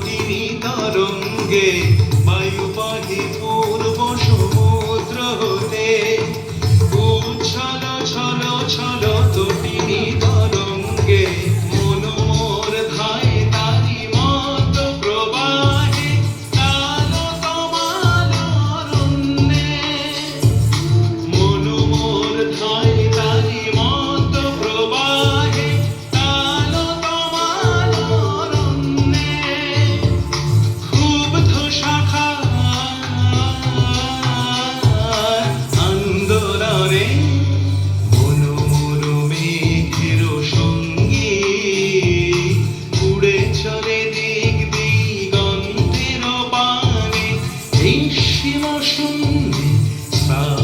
তটিনী তরঙ্গে বায়ু বহে সীমা শুনলে